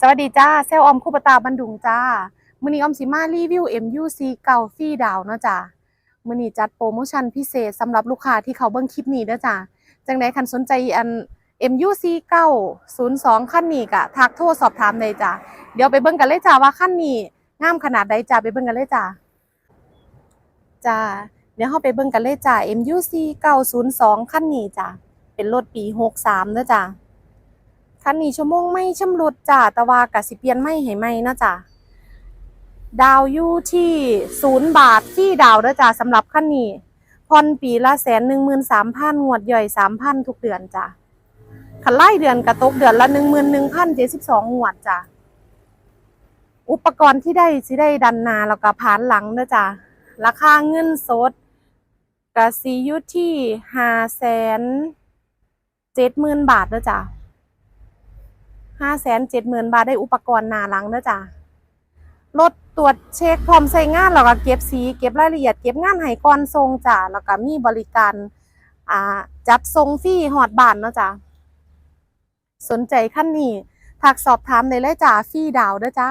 สวัสดีจ้าเซลออมคูปตาบันดุงจ้ามือนี้ออมสิมารีวิว MUC เก่าฟรีดาวเนาะจ้ามือนี้จัดโปรโมชั่นพิเศษสำหรับลูกค้าที่เขาเบิ่งคลิปนี้เด้อจ้าจังไดคันสนใจอัน MUC 902คันนี้ก็ทักโทรสอบถามได้จ้าเดี๋ยวไปเบิ่งกันเลยจ้าว่าคันนี้งามขนาดใดจ้าไปเบิ่งกันเลยจ้าจ้าเดี๋ยวเฮาไปเบิ่งกันเลยจ้า MUC 902คันนี้จ้าเป็นรถปี63เด้อจ้า คันนี้ชั่วโมงไม่ชำรุดจ้าแต่ว่ากะสิเปลี่ยนไม่ให้ไม่นะจ้าดาวอยู่ที่ศูนย์บาทที่ดาวเด้อจ้าสำหรับคันนี้ผ่อนปีละแสนหนึ่งหมื่นสามพันงวดย่อยสามพันทุกเดือนจ้าคันไล่เดือนกระตกเดือนละหนึ่งหมื่นหนึ่งพันเจ็ดสิบสองงวดจ้าอุปกรณ์ที่ได้สิได้ดันนาแล้วก็ผานหลังเด้อจ้าราคาเงินสดกะสิอยู่ที่ห้าแสนเจ็ดหมื่นบาทเด้อจ้า ห้าแสนเจ็ดหมื่นบาทได้อุปกรณ์หนาหลังเด้อจ้ะรถตรวจเช็คพร้อมใช้งานแล้วก็เก็บสี เก็บรายละเอียด เก็บงานให้ก่อนทรงจ้ะแล้วก็มีบริการอ่าจัดทรงฟรีหอดบานเนาะจ้ะสนใจขั้นนี้ถักสอบถามได้เลยจ้ะฟรีดาวเด้อจ้า